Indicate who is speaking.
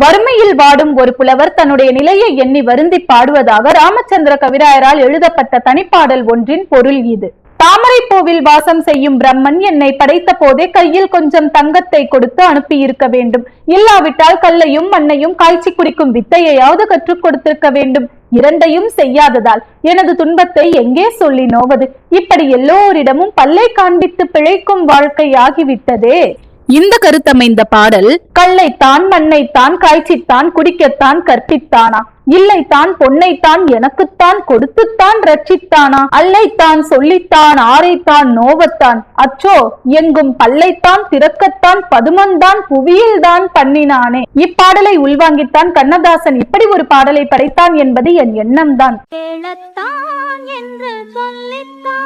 Speaker 1: வறுமையில் வாடும் ஒரு புலவர் தன்னுடைய நிலையை எண்ணி வருந்தி பாடுவதாக ராமச்சந்திர கவிராயரால் எழுதப்பட்ட தனிப்பாடல் ஒன்றின் பொருள் இது. தாமரை பூவில் வாசம் செய்யும் பிரம்மன் என்னை படைத்த போதே கையில் கொஞ்சம் தங்கத்தை கொடுத்து அனுப்பியிருக்க வேண்டும். இல்லாவிட்டால் கல்லையும் மண்ணையும் காய்ச்சி குடிக்கும் வித்தையையாவது கற்றுக் கொடுத்திருக்க வேண்டும். இரண்டையும் செய்யாததால் எனது துன்பத்தை எங்கே சொல்லி நோவது இப்படி எல்லோரிடமும் பல்லை காண்பித்து பிழைக்கும் வாழ்க்கை ஆகிவிட்டதே. இந்த கருத்தமைந்த பாடல் கல்லைத்தான் மண்ணைத்தான் காய்ச்சித்தான் குடிக்கத்தான் கற்பித்தானா? இல்லைத்தான் பொன்னைத்தான் எனக்குத்தான் கொடுத்துத்தான் ரட்சித்தானா? அல்லைத்தான் சொல்லித்தான் ஆரைத்தான் நோவத்தான். அச்சோ எங்கும் பல்லைத்தான் திறக்கத்தான் பதுமந்தான் புவியில்தான் பண்ணினானே. இப்பாடலை உள்வாங்கித்தான் கண்ணதாசன் இப்படி ஒரு பாடலை படைத்தான் என்பது என் எண்ணம்தான்.
Speaker 2: என்று சொல்லித்தான்.